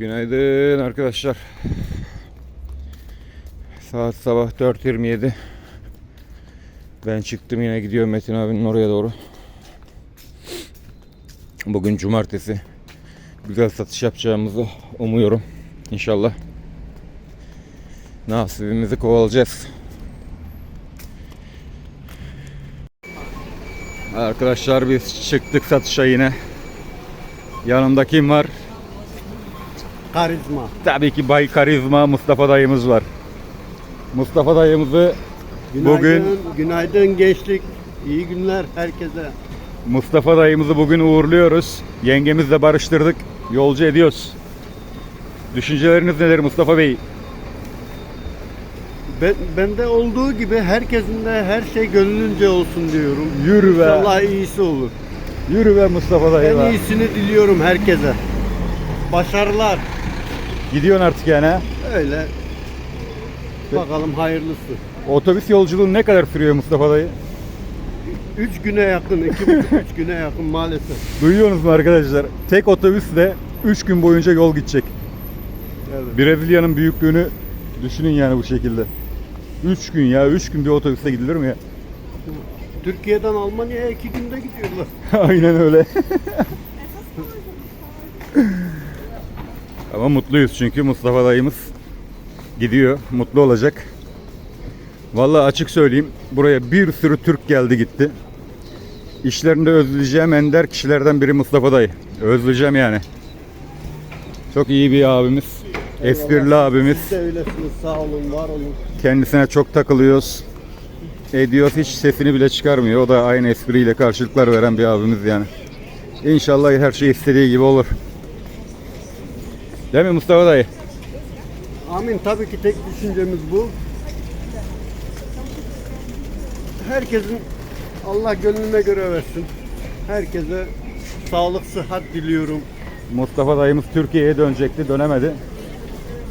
Günaydın arkadaşlar. Saat sabah 4.27. Ben çıktım yine gidiyorum Metin abinin oraya doğru. Bugün cumartesi. Güzel satış yapacağımızı umuyorum. İnşallah. Nasibimizi kovalayacağız. Arkadaşlar biz çıktık satışa yine. Yanımda kim var? Karizma. Tabii ki Bay Karizma Mustafa dayımız var. Mustafa dayımızı Günaydın, bugün günaydın gençlik. İyi günler herkese. Mustafa dayımızı bugün uğurluyoruz. Yengemizle barıştırdık. Yolcu ediyoruz. Düşünceleriniz neler Mustafa Bey? Ben, bende olduğu gibi herkesin de her şey gönlünce olsun diyorum. Yürü be. İnşallah iyisi olur. Yürü be Mustafa dayı En be. iyisini diliyorum herkese. Başarılar. Gidiyorsun artık yani ha? Öyle. Bakalım hayırlısı. Otobüs yolculuğu ne kadar sürüyor Mustafa dayı? Üç güne yakın, iki buçuk üç güne yakın maalesef. Duyuyorsunuz mu arkadaşlar? Tek otobüsle 3 gün boyunca yol gidecek. Evet. Brezilya'nın büyüklüğünü düşünün yani bu şekilde. 3 gün ya 3 gün bir otobüste gidilir mi ya? Türkiye'den Almanya'ya iki günde gidiyorlar. Aynen öyle. Ama mutluyuz çünkü Mustafa dayımız gidiyor. Mutlu olacak. Vallahi açık söyleyeyim. Buraya bir sürü Türk geldi gitti. İşlerinde özleyeceğim ender kişilerden biri Mustafa dayı. Özleyeceğim yani. Çok iyi bir abimiz. Esprili abimiz. Siz de öylesiniz. Sağ olun, var olun. Kendisine çok takılıyoruz. Ediyoruz hiç sesini bile çıkarmıyor. O da aynı espriyle karşılıklar veren bir abimiz yani. İnşallah her şey istediği gibi olur. Değil mi Mustafa dayı? Amin. Tabii ki tek düşüncemiz bu. Herkesin Allah gönlüne göre versin. Herkese sağlık, sıhhat diliyorum. Mustafa dayımız Türkiye'ye dönecekti, dönemedi.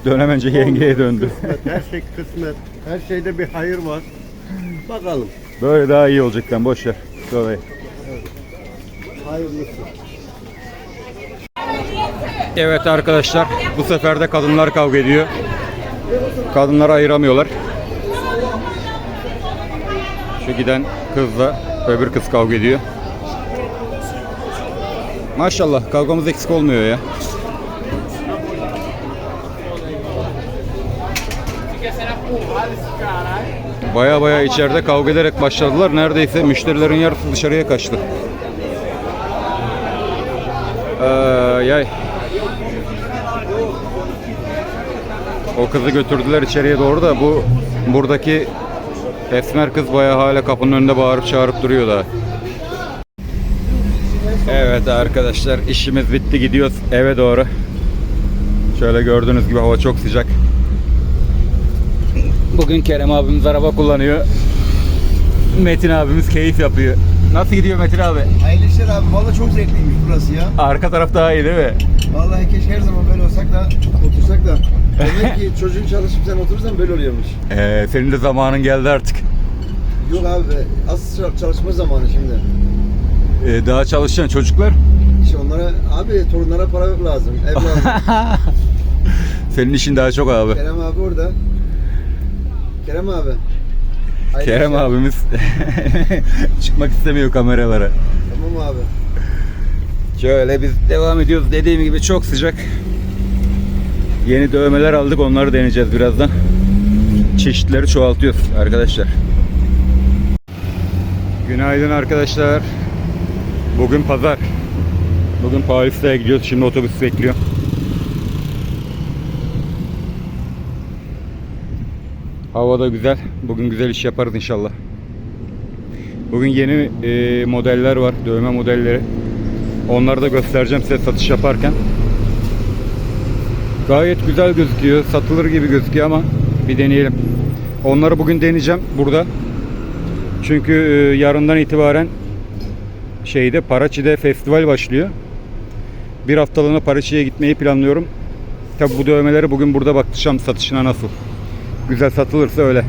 Dönemence yengeye döndü. Kısmet, her şey kısmet. Her şeyde bir hayır var. Bakalım. Böyle daha iyi olacak lan boş ver. Dayı. Hayırlısı. Evet arkadaşlar bu sefer de kadınlar kavga ediyor. Kadınları ayıramıyorlar. Şu giden kızla öbür kız kavga ediyor. Maşallah kavgamız eksik olmuyor ya. Baya baya içeride kavga ederek başladılar. Neredeyse müşterilerin yarısı dışarıya kaçtı. Ay ay. O kızı götürdüler içeriye doğru da bu buradaki esmer kız bayağı hala kapının önünde bağırıp çağırıp duruyor da. Evet arkadaşlar işimiz bitti gidiyoruz eve doğru. Şöyle gördüğünüz gibi hava çok sıcak. Bugün Kerem abimiz araba kullanıyor. Metin abimiz keyif yapıyor. Nasıl gidiyor Metin abi? Hayırlı işler abi. Valla çok zevkliymiş burası ya. Arka taraf daha iyi değil mi? Vallahi keşke her zaman böyle olsak da otursak da. Demek ki çocuğun çalışıp sen oturursan böyle oluyormuş. Ee, senin de zamanın geldi artık. Yok abi çal- çalışma zamanı şimdi. Ee, daha çalışan çocuklar. İşte onlara abi torunlara para lazım. Ev lazım. Senin işin daha çok abi. Kerem abi orada. Kerem abi. Hayırlı Kerem işler. abimiz çıkmak istemiyor kameralara. Tamam abi. Şöyle biz devam ediyoruz. Dediğim gibi çok sıcak. Yeni dövmeler aldık. Onları deneyeceğiz birazdan. Çeşitleri çoğaltıyoruz arkadaşlar. Günaydın arkadaşlar. Bugün pazar. Bugün Paris'e gidiyoruz. Şimdi otobüs bekliyor. Hava da güzel. Bugün güzel iş yaparız inşallah. Bugün yeni e, modeller var. Dövme modelleri. Onları da göstereceğim size satış yaparken. Gayet güzel gözüküyor. Satılır gibi gözüküyor ama bir deneyelim. Onları bugün deneyeceğim burada. Çünkü e, yarından itibaren şeyde Paraçi'de festival başlıyor. Bir haftalığına Paraçi'ye gitmeyi planlıyorum. Tabi bu dövmeleri bugün burada bakacağım satışına nasıl. Güzel satılırsa öyle.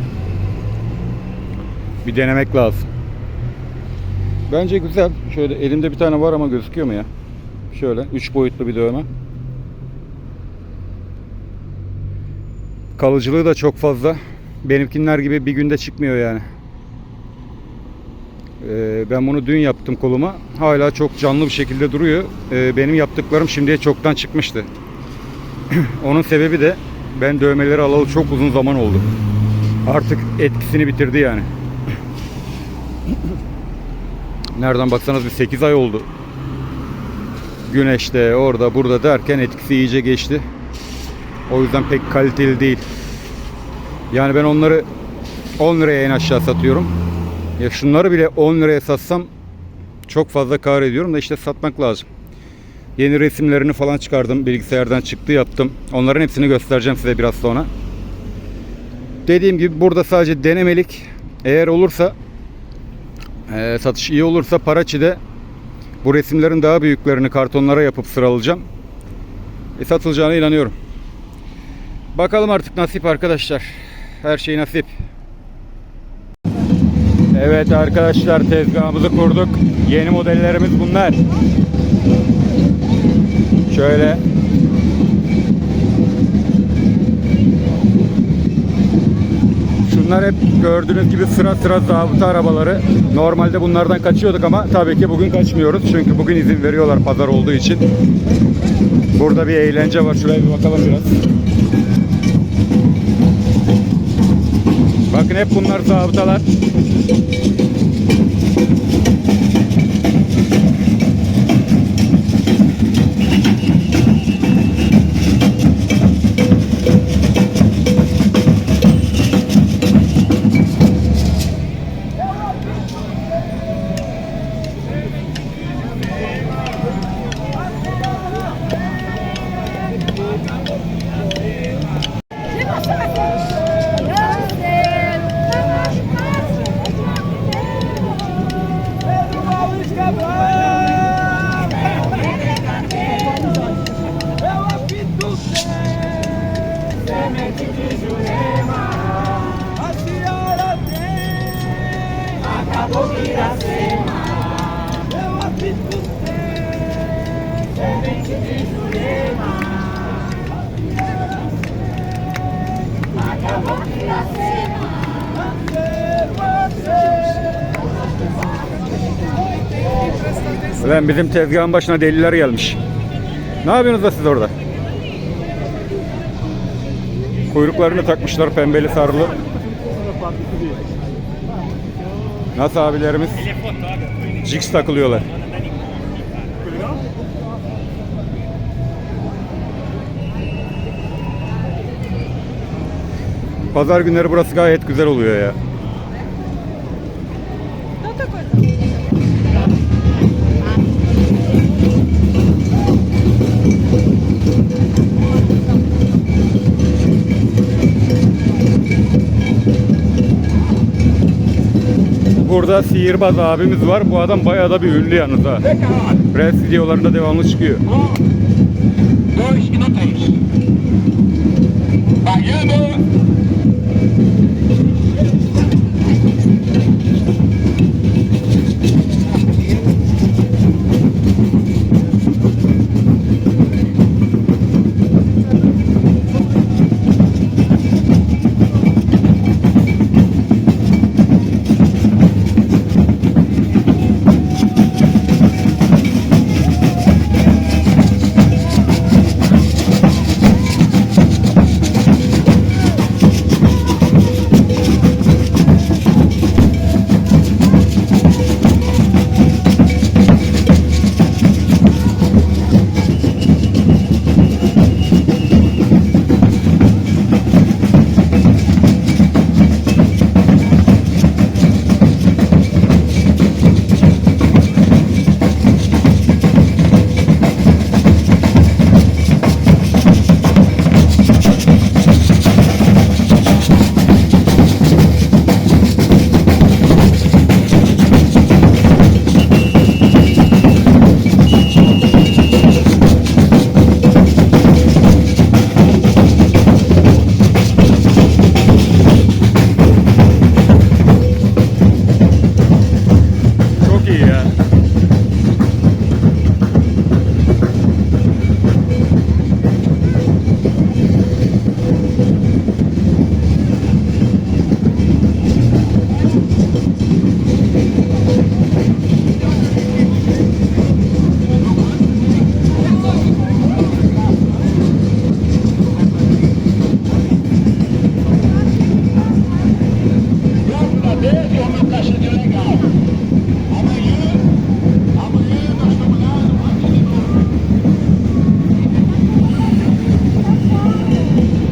Bir denemek lazım. Bence güzel. Şöyle elimde bir tane var ama gözüküyor mu ya? Şöyle 3 boyutlu bir dövme. Kalıcılığı da çok fazla. Benimkinler gibi bir günde çıkmıyor yani. Ee, ben bunu dün yaptım koluma. Hala çok canlı bir şekilde duruyor. Ee, benim yaptıklarım şimdiye çoktan çıkmıştı. Onun sebebi de ben dövmeleri alalı çok uzun zaman oldu. Artık etkisini bitirdi yani. Nereden baksanız bir 8 ay oldu. Güneşte orada burada derken etkisi iyice geçti. O yüzden pek kaliteli değil. Yani ben onları 10 liraya en aşağı satıyorum. Ya şunları bile 10 liraya satsam çok fazla kar ediyorum da işte satmak lazım. Yeni resimlerini falan çıkardım. Bilgisayardan çıktı yaptım. Onların hepsini göstereceğim size biraz sonra. Dediğim gibi burada sadece denemelik. Eğer olursa e, satış iyi olursa Paraçi'de bu resimlerin daha büyüklerini kartonlara yapıp sıralayacağım. E, satılacağına inanıyorum. Bakalım artık nasip arkadaşlar. Her şey nasip. Evet arkadaşlar tezgahımızı kurduk. Yeni modellerimiz bunlar. Şöyle Şunlar hep gördüğünüz gibi sıra sıra zabıta arabaları. Normalde bunlardan kaçıyorduk ama tabii ki bugün kaçmıyoruz. Çünkü bugün izin veriyorlar pazar olduğu için. Burada bir eğlence var. Şuraya bir bakalım biraz. Bakın hep bunlar zabıtalar. Ulan bizim tezgahın başına deliler gelmiş. Ne yapıyorsunuz da siz orada? Kuyruklarını takmışlar pembeli sarılı. Nasıl abilerimiz? Jigs takılıyorlar. Pazar günleri burası gayet güzel oluyor ya. Burada sihirbaz abimiz var. Bu adam bayağı da bir ünlü yalnız ha. Press videolarında devamlı çıkıyor. Dois e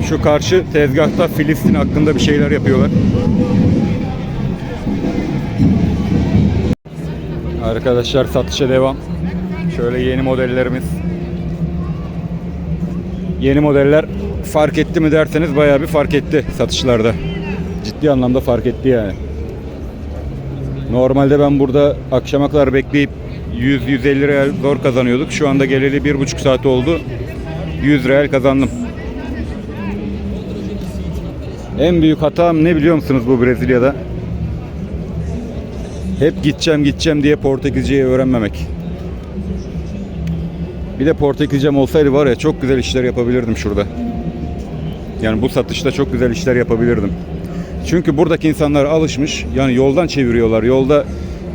Şu karşı tezgahta Filistin hakkında bir şeyler yapıyorlar. Arkadaşlar satışa devam. Şöyle yeni modellerimiz. Yeni modeller fark etti mi derseniz bayağı bir fark etti satışlarda. Ciddi anlamda fark etti yani. Normalde ben burada akşama kadar bekleyip 100-150 real zor kazanıyorduk. Şu anda geleli bir buçuk saat oldu. 100 real kazandım. En büyük hatam ne biliyor musunuz bu Brezilya'da? Hep gideceğim gideceğim diye Portekizceyi öğrenmemek. Bir de Portekizcem olsaydı var ya çok güzel işler yapabilirdim şurada. Yani bu satışta çok güzel işler yapabilirdim. Çünkü buradaki insanlar alışmış. Yani yoldan çeviriyorlar. Yolda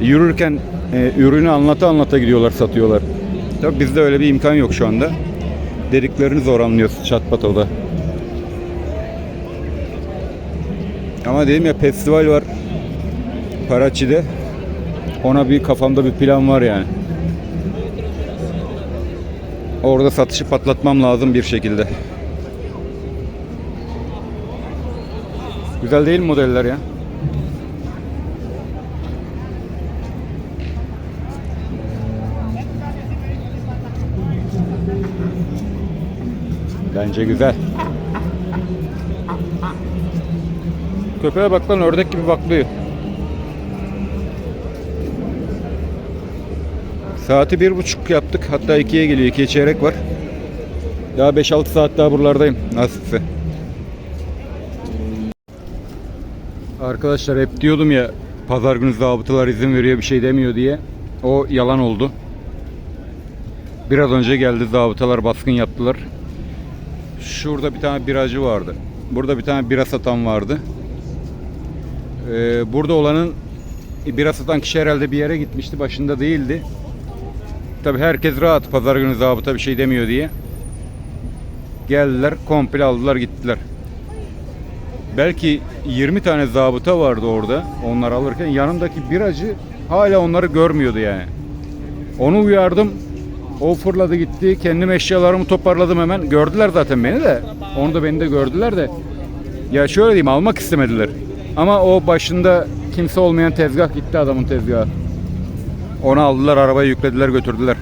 yürürken e, ürünü anlata anlata gidiyorlar, satıyorlar. Tabii bizde öyle bir imkan yok şu anda. Dediklerini zor anlıyorsun Çatpato'da. Ama dedim ya festival var. Parachi'de. Ona bir kafamda bir plan var yani. Orada satışı patlatmam lazım bir şekilde. Güzel değil mi modeller ya? Bence güzel. Köpeğe bak lan ördek gibi baklıyor. Saati bir buçuk yaptık. Hatta ikiye geliyor. İkiye çeyrek var. Daha 5-6 saat daha buralardayım. Nasipse. Arkadaşlar hep diyordum ya pazar günü zabıtalar izin veriyor bir şey demiyor diye. O yalan oldu. Biraz önce geldi zabıtalar baskın yaptılar. Şurada bir tane biracı vardı. Burada bir tane bira satan vardı. Ee, burada olanın bira satan kişi herhalde bir yere gitmişti. Başında değildi. Tabi herkes rahat pazar günü zabıta bir şey demiyor diye. Geldiler komple aldılar gittiler. Belki 20 tane zabıta vardı orada onlar alırken yanındaki biracı hala onları görmüyordu yani. Onu uyardım. O fırladı gitti. Kendim eşyalarımı toparladım hemen. Gördüler zaten beni de. Onu da beni de gördüler de. Ya şöyle diyeyim almak istemediler. Ama o başında kimse olmayan tezgah gitti adamın tezgahı. Onu aldılar arabaya yüklediler götürdüler.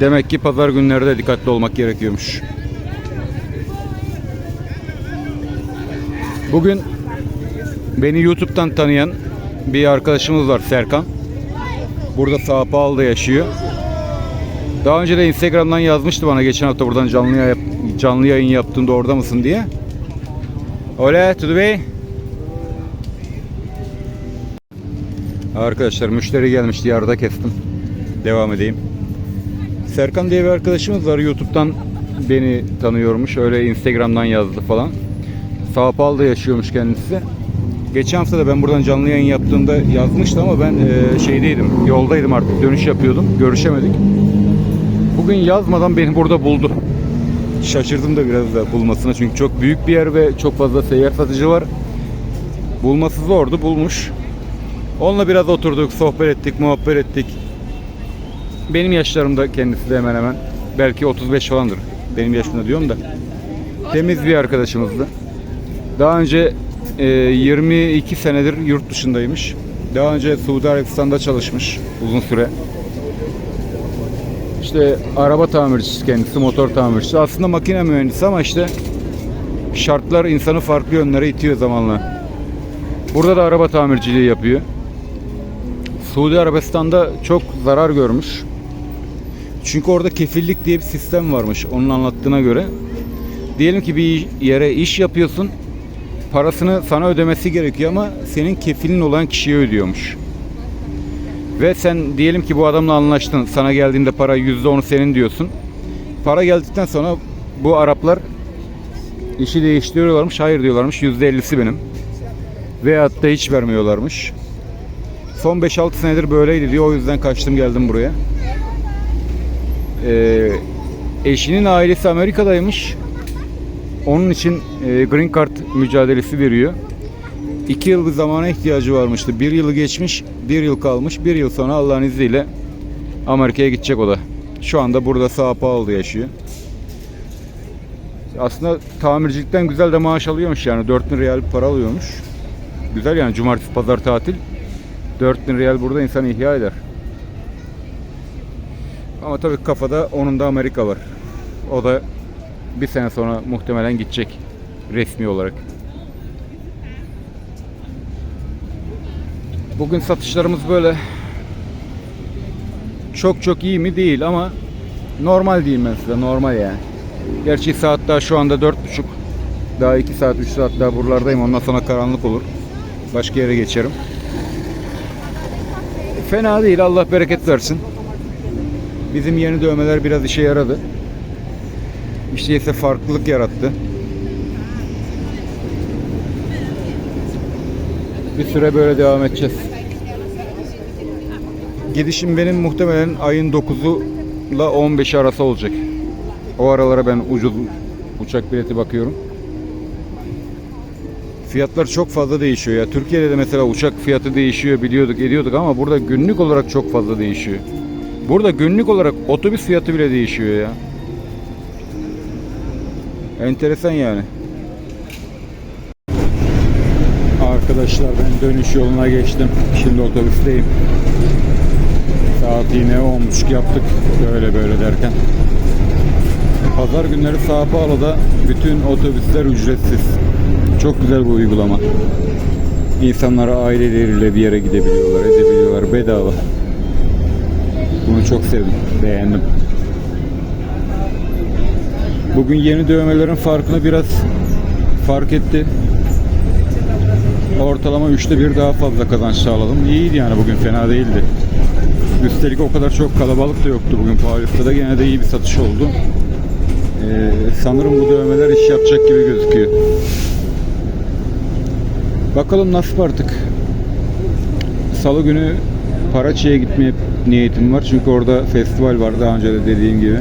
Demek ki pazar günleri de dikkatli olmak gerekiyormuş. Bugün beni YouTube'dan tanıyan bir arkadaşımız var Serkan. Burada Sao Paulo'da yaşıyor. Daha önce de Instagram'dan yazmıştı bana geçen hafta buradan canlı yayın, canlı yayın yaptığında orada mısın diye. Hola, tudo bem? Arkadaşlar müşteri gelmişti yarıda kestim. Devam edeyim. Serkan diye bir arkadaşımız var YouTube'dan beni tanıyormuş. Öyle Instagram'dan yazdı falan. Sao Paulo'da yaşıyormuş kendisi. Geçen hafta da ben buradan canlı yayın yaptığımda yazmıştı ama ben e, şeydeydim, yoldaydım artık dönüş yapıyordum. Görüşemedik. Bugün yazmadan beni burada buldu. Şaşırdım da biraz da bulmasına çünkü çok büyük bir yer ve çok fazla seyyar satıcı var. Bulması zordu, bulmuş. Onunla biraz oturduk, sohbet ettik, muhabbet ettik. Benim yaşlarımda kendisi de hemen hemen. Belki 35 falandır. Benim yaşımda diyorum da. Temiz bir arkadaşımızdı. Daha önce e, 22 senedir yurt dışındaymış. Daha önce Suudi Arabistan'da çalışmış uzun süre. İşte araba tamircisi kendisi, motor tamircisi. Aslında makine mühendisi ama işte şartlar insanı farklı yönlere itiyor zamanla. Burada da araba tamirciliği yapıyor. Suudi Arabistan'da çok zarar görmüş. Çünkü orada kefillik diye bir sistem varmış onun anlattığına göre. Diyelim ki bir yere iş yapıyorsun. Parasını sana ödemesi gerekiyor ama senin kefilin olan kişiye ödüyormuş. Ve sen diyelim ki bu adamla anlaştın. Sana geldiğinde para %10'u senin diyorsun. Para geldikten sonra bu Araplar işi değiştiriyorlarmış. Hayır diyorlarmış. %50'si benim. Veyahut da hiç vermiyorlarmış. Son 5-6 senedir böyleydi diyor. O yüzden kaçtım geldim buraya. Ee, eşinin ailesi Amerika'daymış. Onun için e, Green Card mücadelesi veriyor. İki yıl bir zamana ihtiyacı varmıştı. Bir yılı geçmiş, bir yıl kalmış. Bir yıl sonra Allah'ın izniyle Amerika'ya gidecek o da. Şu anda burada Sao Paulo'da yaşıyor. Aslında tamircilikten güzel de maaş alıyormuş yani 4000 real para alıyormuş. Güzel yani cumartesi pazar tatil. 4000 real burada insan ihya eder. Ama tabii kafada onun da Amerika var. O da bir sene sonra muhtemelen gidecek resmi olarak. Bugün satışlarımız böyle çok çok iyi mi değil ama normal diyeyim ben size normal yani. Gerçi saat daha şu anda dört buçuk. Daha iki saat üç saat daha buralardayım ondan sonra karanlık olur. Başka yere geçerim. Fena değil Allah bereket versin. Bizim yeni dövmeler biraz işe yaradı. İşte ise farklılık yarattı. Bir süre böyle devam edeceğiz. Gidişim benim muhtemelen ayın 9'u ile 15 arası olacak. O aralara ben ucuz uçak bileti bakıyorum. Fiyatlar çok fazla değişiyor ya. Türkiye'de de mesela uçak fiyatı değişiyor biliyorduk ediyorduk ama burada günlük olarak çok fazla değişiyor. Burada günlük olarak otobüs fiyatı bile değişiyor ya. Enteresan yani. Arkadaşlar ben dönüş yoluna geçtim. Şimdi otobüsteyim. Saat yine 10.30 yaptık. Böyle böyle derken. Pazar günleri Sao Paulo'da bütün otobüsler ücretsiz. Çok güzel bu uygulama. İnsanlara aileleriyle bir yere gidebiliyorlar, edebiliyorlar bedava. Bunu çok sevdim, beğendim. Bugün yeni dövmelerin farkını biraz fark etti. Ortalama üçte bir daha fazla kazanç sağladım. İyiydi yani bugün fena değildi. Üstelik o kadar çok kalabalık da yoktu bugün Paris'te gene de iyi bir satış oldu. Ee, sanırım bu dövmeler iş yapacak gibi gözüküyor. Bakalım nasip artık. Salı günü Paraçi'ye gitmeye niyetim var. Çünkü orada festival var daha önce de dediğim gibi.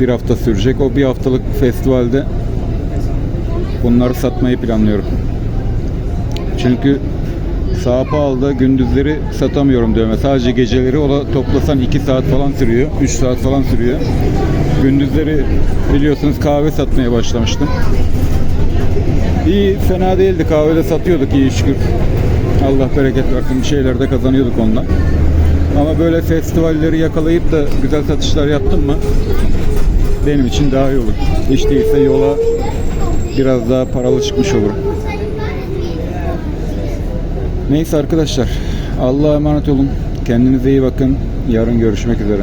Bir hafta sürecek. O bir haftalık festivalde bunları satmayı planlıyorum. Çünkü Sao Paulo'da gündüzleri satamıyorum dövme. Sadece geceleri o da toplasan 2 saat falan sürüyor. 3 saat falan sürüyor. Gündüzleri biliyorsunuz kahve satmaya başlamıştım. İyi fena değildi. Kahvede satıyorduk iyi şükür. Allah bereket versin. Bir şeyler de kazanıyorduk ondan. Ama böyle festivalleri yakalayıp da güzel satışlar yaptım mı benim için daha iyi olur. Hiç değilse yola biraz daha paralı çıkmış olurum. Neyse arkadaşlar. Allah'a emanet olun. Kendinize iyi bakın. Yarın görüşmek üzere.